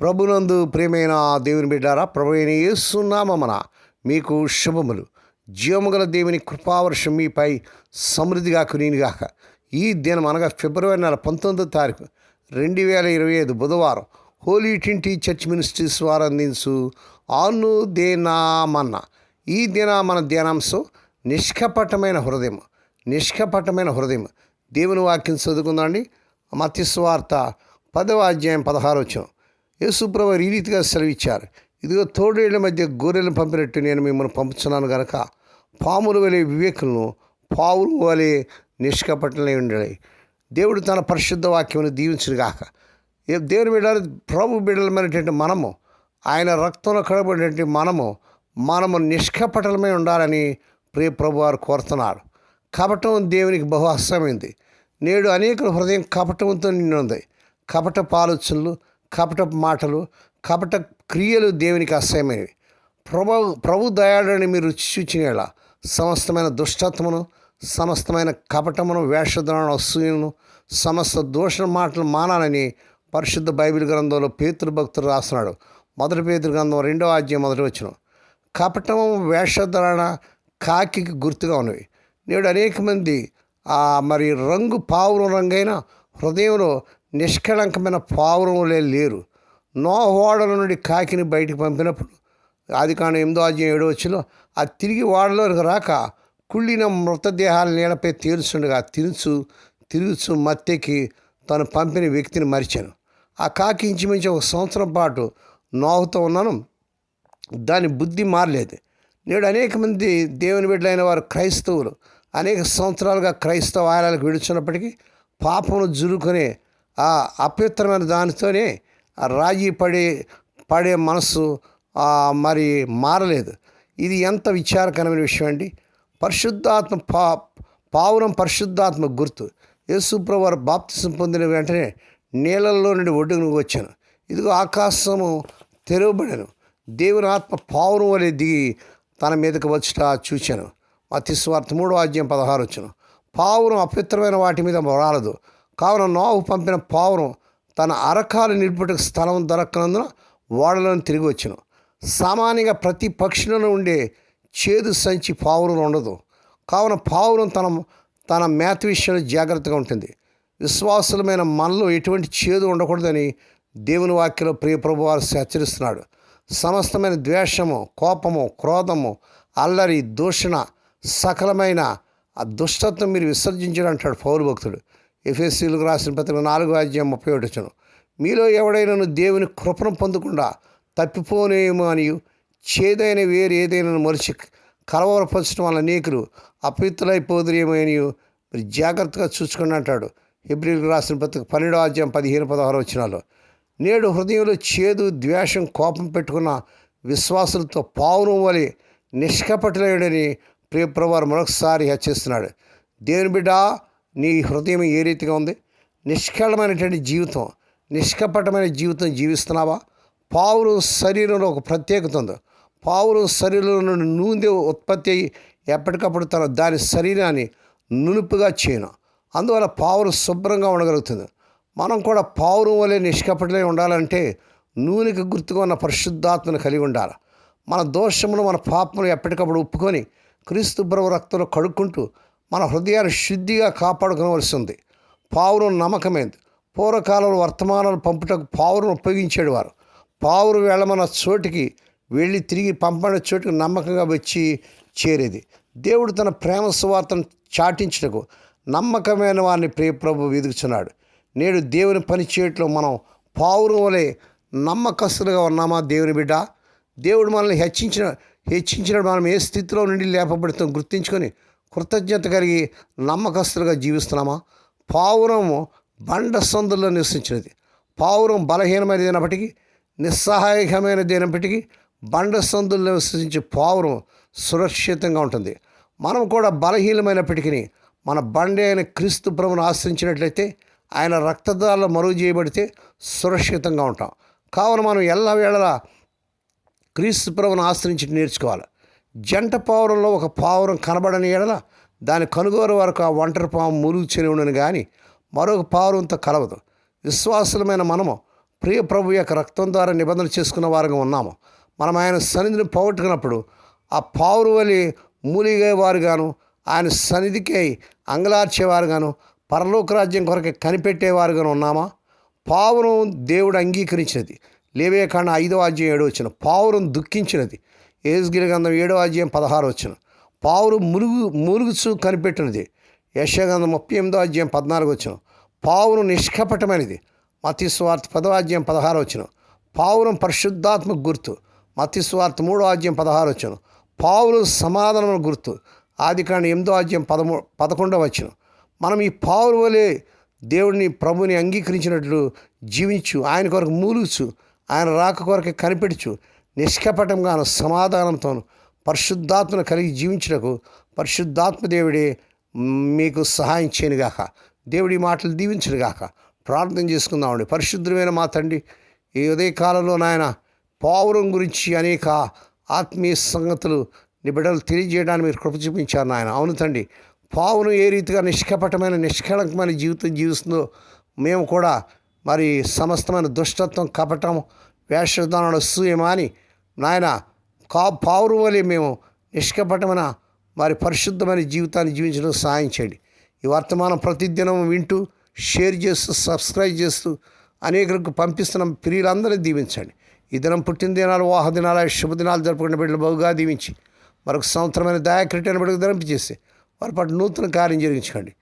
ప్రభునందు ప్రేమైన దేవుని బిడ్డారా ప్రభు అయిన యేసునామమున మీకు శుభములు. జీవముగల దేవుని కృపావర్షం మీపై సమృద్ధిగా కునిగాక ఈ దినం అనగా ఫిబ్రవరి నెల పంతొమ్మిదో తారీఖు రెండు వేల ఇరవై ఐదు బుధవారం హోలీ ట్వంటీ చర్చ్ మినిస్ట్రీస్ వారు అందించు ఆను దేనామన్న ఈ దిన మన ధ్యానాంశం నిష్కపటమైన హృదయం నిష్కపటమైన హృదయం. దేవుని వాక్యం చదువుకుందండి మత్స్వార్త పదవ అధ్యాయం పదహారు వచ్చాం యేసుప్రభు ఈ రీతిగా సెలవిచ్చారు. ఇదిగో తోడేళ్ళ మధ్య గొర్రెలను పంపినట్టు నేను మిమ్మల్ని పంపుతున్నాను గనక పాములు వలె వివేకులను పావులు వలె నిష్కపటలై ఉండాలి. దేవుడు తన పరిశుద్ధ వాక్యమును దీవించిన గాక. దేవుని బిడ్డలు ప్రభు బిడ్డలమైనటువంటి మనము ఆయన రక్తంలో కడబడినటువంటి మనము మనము నిష్కపటలమై ఉండాలని ప్రియ ప్రభు వారు కోరుతున్నారు. కపటం దేవునికి బహు అసమైంది నేడు అనేకుల హృదయం కపటంతో నిండి ఉంది. కపట పాలోచనలు కపట మాటలు కపట క్రియలు దేవునికి అసహ్యమైనవి. ప్రభు ప్రభు దయాడని మీరు రుచి సమస్తమైన దుష్టత్వమును సమస్తమైన కపటమును వేషధరణ అసూయను సమస్త దోషణ మాటలు మానాలని పరిశుద్ధ బైబిల్ గ్రంథంలో పేతృ భక్తులు రాస్తున్నాడు. మొదటి పేతృ గ్రంథం రెండో అధ్యాయం మొదటి వచ్చిన కపటము వేషధారణ కాకికి గుర్తుగా ఉన్నవి. నేడు అనేక మంది ఆ మరి రంగు పావుల రంగైన హృదయంలో నిష్కళంకమైన పావురములే లేరు. నో ఓడల నుండి కాకిని బయటికి పంపినప్పుడు అది కాను ఎనిమిదో అధ్యాయం ఏడో వచ్చిలో ఆ తిరిగి ఓడలోకి రాక కుళ్ళిన మృతదేహాల నీడపై తేలుచుండగా తిరుచు తిరుగుచు మత్తెకి తను పంపిన వ్యక్తిని మరిచాను. ఆ కాకి ఇంచుమించు ఒక సంవత్సరం పాటు నోవుతూ ఉన్నాను. దాని బుద్ధి మారలేదు. నేడు అనేక మంది దేవుని బిడ్డలైన వారు క్రైస్తవులు. అనేక సంవత్సరాలుగా క్రైస్తవ ఆలయాలకు విడుచున్నప్పటికీ పాపమును జురుకునే ఆ అపవిత్రమైన దానితోనే రాజీ పడే పడే మనస్సు మరి మారలేదు. ఇది ఎంత విచారకరమైన విషయం అండి. పరిశుద్ధాత్మ పా పావురం పరిశుద్ధాత్మ గుర్తు. యేసుప్రవారు బాప్తిసం పొందిన వెంటనే నీళ్ళల్లో నుండి ఒడ్డుకు వచ్చాను. ఇదిగో ఆకాశము తెరవబడాను దేవుని ఆత్మ పావురం వలె దిగి తన మీదకు వచ్చుట చూశాను మత్స్వార్థ మూడో అధ్యాయం పదహారు వచ్చాను. పావురం అపవిత్రమైన వాటి మీద రాలదు. కావున నోవు పంపిన పావురం తన అరకాలు నిలుపుటకు స్థలం దొరకనందున ఓడలను తిరిగి వచ్చును. సామాన్యంగా ప్రతి పక్షిలో ఉండే చేదు సంచి పావురం ఉండదు. కావున పావురం తన తన మేత విషయంలో జాగ్రత్తగా ఉంటుంది. విశ్వాసులమైన మనలో ఎటువంటి చేదు ఉండకూడదని దేవుని వాక్యలో ప్రియప్రభు వారు హెచ్చరిస్తున్నాడు. సమస్తమైన ద్వేషము కోపము క్రోధము అల్లరి దూషణ సకలమైన ఆ దుష్టత్వం మీరు విసర్జించడం అంటాడు పౌరు భక్తుడు. ఎఫ్ఎస్సీలకు రాసిన పత్రిక నాలుగు అధ్యాయం ముప్పై ఒకటి వచ్చును మీలో ఎవడైనాను దేవుని కృపను పొందకుండా తప్పిపోనేమో అని చేదైన వేరు ఏదైనా మరిచి కలవరపరచడం వల్ల అనేకులు అపవిత్రులైపోదురేమో అని మీరు జాగ్రత్తగా చూసుకుని అంటాడు. హిబ్రిల్కి రాసిన పత్రిక పన్నెండో అధ్యాయం పదిహేను పదహారు వచ్చినాలు నేడు హృదయంలో చేదు ద్వేషం కోపం పెట్టుకున్న విశ్వాసులతో పావురం వలె నిష్కపటలేడని ప్రియప్రవారు మరొకసారి హెచ్చరిస్తున్నాడు. దేవుని బిడ్డ నీ హృదయం ఏ రీతిగా ఉంది? నిష్కళమైనటువంటి జీవితం నిష్కపటమైన జీవితం జీవిస్తున్నావా? పావురు శరీరంలో ఒక ప్రత్యేకత ఉంది. పావులు శరీరంలో నుండి నూనె ఉత్పత్తి అయ్యి ఎప్పటికప్పుడు తన దాని శరీరాన్ని నునుపుగా చేయను. అందువల్ల పావులు శుభ్రంగా ఉండగలుగుతుంది. మనం కూడా పావురం వలె నిష్కపటలే ఉండాలంటే నూనెకి గుర్తుగా ఉన్న పరిశుద్ధాత్మను కలిగి ఉండాలి. మన దోషమును మన పాపమును ఎప్పటికప్పుడు ఒప్పుకొని క్రీస్తు బ్రవ రక్తంలో కడుక్కుంటూ మన హృదయాన్ని శుద్ధిగా కాపాడుకోవలసి ఉంది పావురం నమ్మకమైంది. పూర్వకాలంలో వర్తమానాలు పంపుటకు పావురం ఉపయోగించేడు వారు పావురు వెళ్ళమన్న చోటికి వెళ్ళి తిరిగి పంపడిన చోటికి నమ్మకంగా వచ్చి చేరేది. దేవుడు తన ప్రేమ సువార్తను చాటించుటకు నమ్మకమైన వారిని ప్రియప్రభు వెదుకుచున్నాడు. నేడు దేవుని పని చేయట్లో మనం పావురం వలె నమ్మకస్తులుగా ఉన్నామా దేవుని బిడ్డ? దేవుడు మనల్ని హెచ్చించిన హెచ్చించిన మనం ఏ స్థితిలో నుండి లేపబడుతాం గుర్తించుకొని కృతజ్ఞత కలిగి నమ్మకస్తులుగా జీవిస్తున్నామా? పావురము బండ సందుల్లో నివసించినది. పావురం బలహీనమైనదైనప్పటికీ నిస్సహాయకమైనదైనప్పటికీ బండ సందుల్లో నివసించే పావురం సురక్షితంగా ఉంటుంది. మనం కూడా బలహీనమైనప్పటికీ మన బండి అయిన క్రీస్తు ప్రభును ఆశ్రయించినట్లయితే ఆయన రక్తదారులు మరుగు చేయబడితే సురక్షితంగా ఉంటాం. కావున మనం ఎల్లవేళలా క్రీస్తు ప్రభును ఆశ్రయించి నేర్చుకోవాలి. జంట పావురంలో ఒక పావురం కనబడని ఎడల దాని కనుగోలు వరకు ఆ ఒంటరి పాము మురుగు చెరువునని కానీ మరొక పావురంతో కలవదు. విశ్వాసులమైన మనము ప్రియ ప్రభు యొక్క రక్తం ద్వారా నిబంధన చేసుకున్న వారుగా ఉన్నాము. మనం ఆయన సన్నిధిని పోగొట్టుకున్నప్పుడు ఆ పావురు వలి మూలిగేవారుగాను ఆయన సన్నిధికి అంగలార్చేవారుగాను పరలోక రాజ్యం కొరకు కనిపెట్టేవారుగాను ఉన్నామా? పావురం దేవుడు అంగీకరించినది. లేవేకాండ ఐదో అధ్యాయం ఏడో వచ్చిన పావురం దుఃఖించినది. ఏజ్గిరి గంధం ఏడో అధ్యాయం పదహారు వచ్చిన. పావురు మురుగు మురుగుచు కనిపెట్టినది. యశగంధం ముప్పై ఎనిమిదో అధ్యాయం పద్నాలుగు వచ్చిన. పావురం నిష్కపటమైనది. మతిస్వార్థ పదో అధ్యాయం పదహారు వచ్చిన. పావురం పరిశుద్ధాత్మ గుర్తు. మతిస్వార్థ మూడో అధ్యాయం పదహారు వచ్చిన. పావులు సమాధానం గుర్తు. ఆది కాండ ఎనిమిదో అధ్యాయం పదమూ పదకొండవ వచ్చిన. మనం ఈ పావుల వలె దేవుడిని ప్రభుని అంగీకరించినట్లు జీవించు. ఆయన కొరకు మూలుచు ఆయన రాక కొరకు కనిపెడుచు నిష్కపటంగాను సమాధానంతోను పరిశుద్ధాత్మను కలిగి జీవించుటకు పరిశుద్ధాత్మ దేవుడే మీకు సహాయం చేయనుగాక. దేవుడి మాటలు దీవించనుగాక. ప్రార్థన చేసుకుందామండి పరిశుద్ధమైన మా తండ్రి ఈ ఉదయకాలంలో నాయన పావురం గురించి అనేక ఆత్మీయ సంగతులు నీ బిడ్డలు తెలియజేయడానికి మీరు కృప చూపించారు నాయన. అవును తండ్రి పావును ఏ రీతిగా నిష్కపటమైన నిష్కళంకమైన జీవితం జీవిస్తుందో మేము కూడా మరి సమస్తమైన దుష్టత్వం కపటం వేషధారణ సూయమాని నాయన కా పావురు వలె మేము నిష్కపటమైన మరి పరిశుద్ధమైన జీవితాన్ని జీవించడం సహాయం చేయండి. ఈ వర్తమానం ప్రతిదినం వింటూ షేర్ చేస్తూ సబ్స్క్రైబ్ చేస్తూ అనేకులకు పంపిస్తున్న ప్రియులందరినీ దీవించండి. ఈ దినం పుట్టిన దినాలు వాహ దినాలు శుభదినాలు జరుపుకునే బిడ్డలు బహుగా దీవించి మరొక సంవత్సరమైన దయాక్రిటైన బిడ్డకు ధరింపజేసి వారి పాటు నూతన కార్యం జరిగించుకోండి.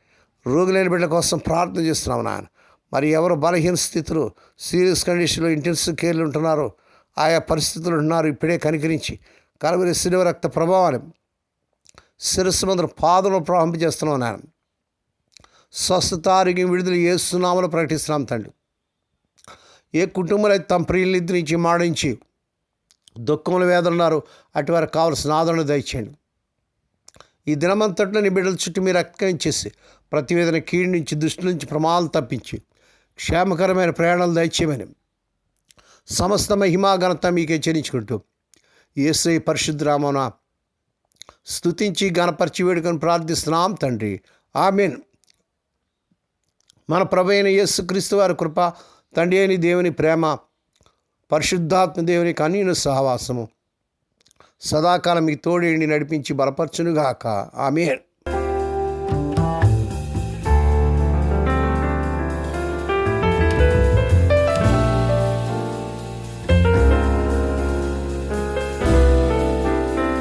రోగులైన బిడ్డల కోసం ప్రార్థన చేస్తున్నాం నాయన. మరి ఎవరు బలహీన స్థితిలో సీరియస్ కండిషన్లో ఇంటెన్సివ్ కేర్లు ఉంటున్నారో ఆయా పరిస్థితులు ఉన్నారు ఇప్పుడే కనికరించి. కలవరి శిలువ రక్త ప్రభావాన్ని శిరస్సు మందులు పాదంలో ప్రవహింపజేస్తున్నాం నాయన. స్వస్థత ఆరోగ్యం విడుదల చేస్తున్నామని ప్రకటిస్తున్నాం తండ్రి. ఏ కుటుంబాలు అయితే తమ ప్రియులు నుంచి మాడించి దుఃఖముల వేదన ఉన్నారు అటు వారికి కావలసిన ఆదరణ దయచేయండి. ఈ దినమంతట్లో నీ బిడ్డల చుట్టూ మీరు చేసి ప్రతి వేదన కీడి నుంచి దృష్టి నుంచి ప్రమాదాలు తప్పించి క్షేమకరమైన ప్రయాణాలు దయచేయమని సమస్త మహిమాఘనత మీకే చెల్లించుకుంటూ ఏసై పరిశుద్ధరామన స్తుతించి గణపరిచి వేడుకొని ప్రార్థిస్తున్నాం తండ్రి. ఆమెన్. మన ప్రభు అయిన యేసుక్రీస్తు వారి కృప తండ్రి అయిన దేవుని ప్రేమ పరిశుద్ధాత్మ దేవుని కనీన సహవాసము సదాకాలం మీ తోడేండి నడిపించి బలపరచునుగాక. ఆమెన్.